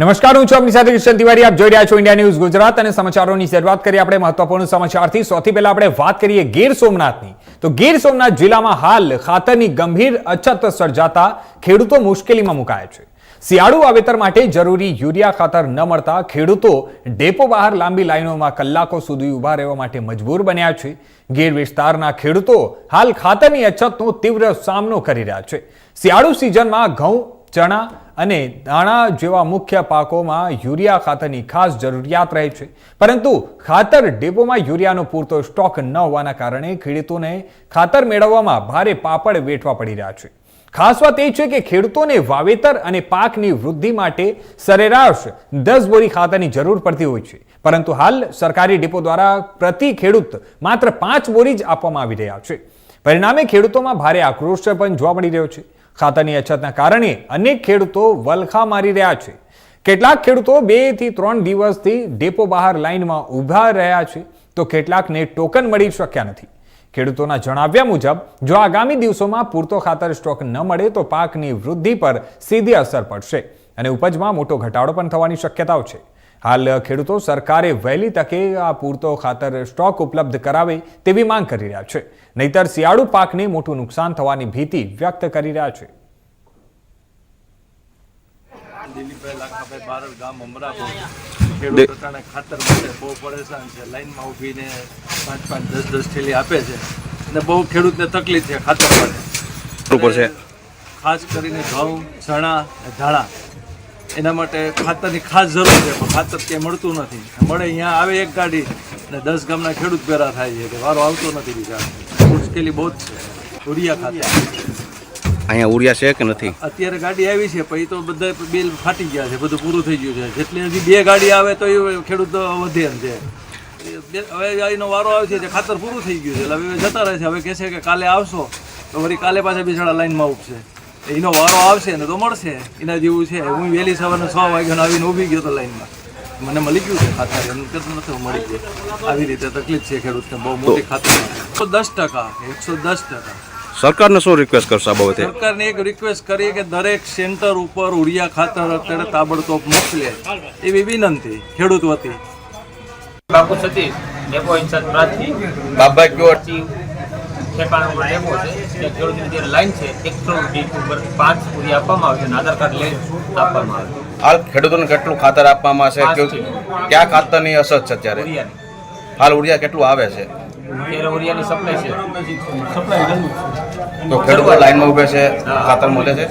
નમસ્કાર, હું છું આપની સાથે કિશન તિવારી. આપ જોઈ રહ્યા છો ઇન્ડિયા ન્યૂઝ ગુજરાત અને સમાચારોની શરૂઆત કરીએ આપણે મહત્વપૂર્ણ સમાચારથી. સૌથી પહેલા આપણે વાત કરીએ ગીર સોમનાથની. તો ગીર સોમનાથ જિલ્લામાં હાલ ખાતરની ગંભીર અછત સર્જાતા ખેડૂતો મુશ્કેલીમાં મુકાયા છે. શિયાળુ વાવેતર માટે જરૂરી યુરિયા ખાતર ન મળતા ખેડૂતો ડેપો બહાર લાંબી લાઈનોમાં કલાકો સુધી ઊભા રહેવા માટે મજબૂર બન્યા છે. ગીર વિસ્તારના ખેડૂતો હાલ ખાતરની અછતનો તીવ્ર સામનો કરી રહ્યા છે. શિયાળુ સિઝનમાં ઘઉં ચણા અને દાણા જેવા મુખ્ય પાકોમાં યુરિયા ખાતરની ખાસ જરૂરિયાત રહે છે. પરંતુ ખાતર ડેપોમાં યુરિયાનો પૂરતો સ્ટોક ન હોવાના કારણે ખેડૂતોને ખાતર મેળવવામાં ભારે પાપડ વેઠવા પડી રહ્યા છે. ખાસ વાત એ છે કે ખેડૂતોને વાવેતર અને પાકની વૃદ્ધિ માટે સરેરાશ દસ બોરી ખાતરની જરૂર પડતી હોય છે. પરંતુ હાલ સરકારી ડેપો દ્વારા પ્રતિ ખેડૂત માત્ર પાંચ બોરી જ આપવામાં આવી રહ્યા છે. પરિણામે ખેડૂતોમાં ભારે આક્રોશ પણ જોવા મળી રહ્યો છે. ખાતરની અછતના કારણે અનેક ખેડૂતો વલખા મારી રહ્યા છે. કેટલાક ખેડૂતો બેથી ત્રણ દિવસથી ડેપો બહાર લાઇનમાં ઊભા રહ્યા છે તો કેટલાકને ટોકન મળી શક્યા નથી. ખેડૂતોના જણાવ્યા મુજબ, જો આગામી દિવસોમાં પૂરતો ખાતર સ્ટોક ન મળે તો પાકની વૃદ્ધિ પર સીધી અસર પડશે અને ઉપજમાં મોટો ઘટાડો પણ થવાની શક્યતાઓ છે. હાલ ખેડૂતો સરકારે વહેલી તકે આ પૂરતો ખાતર સ્ટોક ઉપલબ્ધ કરાવે તેવી માંગ કરી રહ્યા છે. નહીતર શિયાળુ પાકને મોટું નુકસાન થવાની ભીતિ વ્યક્ત કરી રહ્યા છે. દિલીપભાઈ લાખાભાઈ બારડ ગામ અમરાપુર. ખેડૂત અટાણે ખાતર માટે બહુ પરેશાન છે. લાઈનમાં ઊભીને પાંચ પાંચ દસ દસ થેલી આપે છે. અને બહુ ખેડૂતને તકલીફ છે ખાતર માટે. ઉપર છે. ખાસ કરીને ઘઉં ચણા ધાણા. એના માટે ખાતરની ખાસ જરૂર છે પણ ખાતર ક્યાંય મળતું નથી. મળે અહીંયા આવે એક ગાડી ને દસ ગામના ખેડૂત ભેરા થાય છે કે વારો આવતો નથી બીજા. મુશ્કેલી બહુ જ છે. ઉડિયા ખાતર. અહીંયા ઉરિયા છે કે નથી? અત્યારે ગાડી આવી છે પછી તો બધા બિલ ફાટી ગયા છે બધું પૂરું થઈ ગયું છે. જેટલી હજી બે ગાડી આવે તો એ ખેડૂત વધે એમ છે. હવે એનો વારો આવે છે ખાતર પૂરું થઈ ગયું છે. એટલે હવે જતા રહે છે. હવે કહે છે કે કાલે આવશો તો વળી કાલે પાછા બિચારા લાઈનમાં ઉભશે એનો વારો આવશે ને તો મળશે. એના જેવું છે. હું વહેલી સવારના છ વાગ્યાનો આવીને ઊભી ગયો તો લાઈનમાં. મને મળી ગયું છે ખાતર. એમ કે નથી મળી ગયું. આવી રીતે તકલીફ છે ખેડૂતને બહુ મોટી ખાતર. એકસો દસ ટકા એકસો દસ ટકા. સરકારને શું રિક્વેસ્ટ કરશો આ બાબતે? સરકારને એક રિક્વેસ્ટ કરીએ કે દરેક સેન્ટર ઉપર ઉડિયા ખાતર અત્યારે તાબડતોબ મોકલે. એવી વિનંતી ખેડૂત વતી. બાપુ સતીશ ડેપો ઇન્ચાર્જ પ્રાંતથી. બાબા કયો ઉપર ડેપો છે ત્યાં ખેડૂતની જે લાઈન છે એકસો ડીપ ઉપર પાંચ પૂરી આપવામાં આવે છે અને આધાર કાર્ડ લઈ આપવામાં આવે છે. હાલ ખેડૂતોને કેટલું ખાતર આપવામાં આવશે? કેવું- કયા ખાતરની અસર છે અત્યારે? હાલ ઉરિયા કેટલું આવે છે? ઉરિયાની સપ્લાય છે. તો ખેડૂતો લાઈનમાં ઉભે છે ખાતર મળે છે?